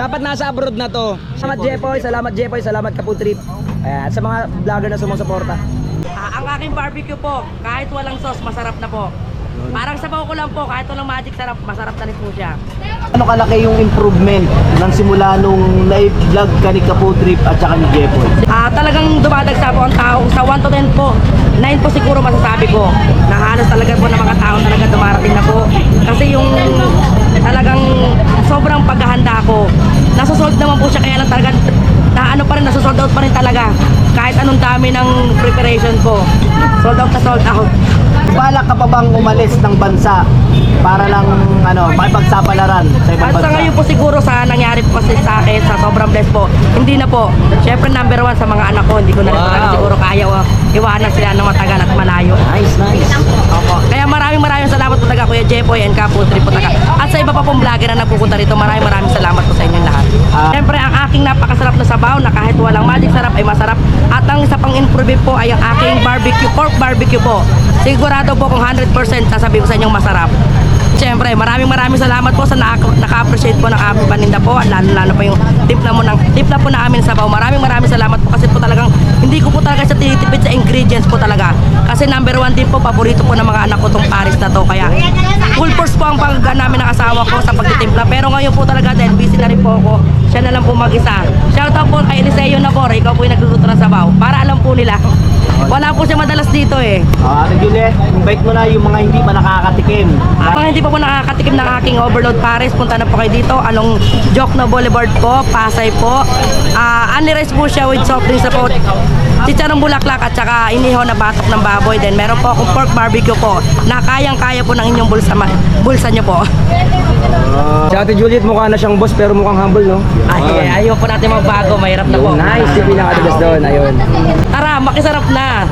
Dapat nasa abroad na to. Salamat Jepoy, salamat Jepoy, salamat Kaputrip. Ayan, sa mga vlogger na sumusuporta. Ah, ang aking barbecue po, kahit walang sauce, masarap na po. Parang sabaw ko lang po, kahit walang magic sarap, masarap na rin po siya. Ano kalaki yung improvement ng simula nung na-vlog ka ni Kapo Trip at saka ni Jepoy? Ah, talagang dumadagsa po ang tao. Sa 1 to 10 po, 9 po siguro masasabi ko. Na halos talaga po ng mga tao talaga dumarating na po. Kasi yung talagang sobrang paghahanda ko. Nasusold naman po siya kaya lang talaga na ano pa rin, nasusold out pa rin talaga. Kahit anong dami ng preparation ko. Sold out na sold out. Balak ka pa bang umalis ng bansa para lang ano, makipagsapalaran sa ibang At sa bansa? ngayon po siguro sa nangyari po kasi sa akin, sa sobrang blessed po, hindi na po. Siyempre number one sa mga anak ko, hindi ko na rin Wow. talaga siguro kaya oh, iwanan sila ng matagal at malayo. Nice, nice. Opo. Kaya maraming maraming salamat po talaga Kuya Jepoy and Kapo Trip po talaga. At sa iba pa pong vlogger na nagpupunta rito, maraming maraming salamat po sa inyong lahat. Ah. Siyempre ang napakasarap na sabaw na kahit walang magic sarap ay masarap. At ang isa pang improve po ay ang aking barbecue, pork barbecue po. Sigurado po kung 100% sasabihin ko sa inyong masarap. Siyempre, maraming maraming salamat po sa naka- naka-appreciate po ng aming paninda po at lalo lalo pa yung tip na mo ng tip na po na amin sa sabaw. Maraming maraming salamat po kasi po talagang hindi ko po talaga siya tinitipid sa ingredients po talaga. Kasi number one din po, paborito po ng mga anak ko tong Paris na to. Kaya full force pagga namin ng asawa ko sa pagtitimpla. Pero ngayon po talaga dahil busy na rin po ako, siya na lang po mag-isa. Shout out po kay Eliseo Nabor, ikaw po yung nagluluto ng sabaw. Para alam po nila. Wala po siya madalas dito eh. Ah, Ate Juliet, invite mo na yung mga hindi pa nakakatikim. Ang mga hindi pa po nakakatikim ng aking overload Paris, punta na po kayo dito. Anong Jokno Boulevard po, Pasay po. Ah, uh, rice po siya with soft drinks na po. Chicharong bulaklak at saka inihaw na batok ng baboy. Then meron po akong pork barbecue po na kayang-kaya po ng inyong bulsa, ma- bulsa nyo po. Si Ate Juliet mukha na siyang boss pero mukhang humble, no? Ay, ayaw po natin magbago, mahirap na po. Nice, yung pinaka-the best doon. Ayun. Tara, makisarap na.